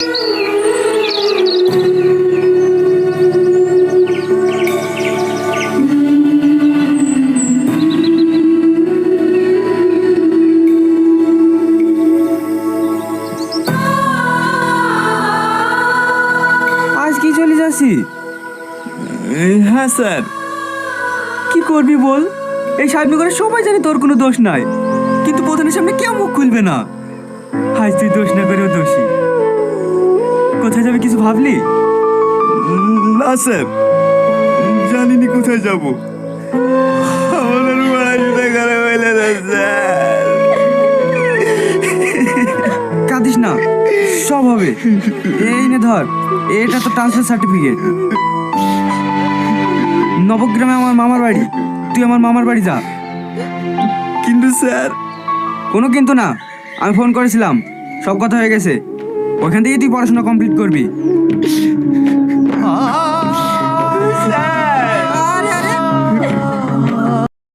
আজ কি চলে যাচ্ছি? হ্যাঁ স্যার। কি করবি বল? এই সাহেব করে সবাই জানে তোর কোনো দোষ নাই। কিন্তু প্রধানের সামনে কেউ মুখ খুলবে না। আজ তুই দোষ না করেও দোষী। ভাবলি? না স্যার। জানিনি কোথায় যাব। আমাদের পড়াশোনা করে হইলে না স্যার। কাঁদিস না সব হবে। এই নে ধর এটা তো ট্রান্সফার সার্টিফিকেট নবগ্রামে আমার মামার বাড়ি। তুই আমার মামার বাড়ি যা। কিন্তু স্যার। কোনো কিন্তু না আমি ফোন করেছিলাম সব কথা হয়ে গেছে। ওখান থেকে তুই পড়াশোনা কমপ্লিট করবি?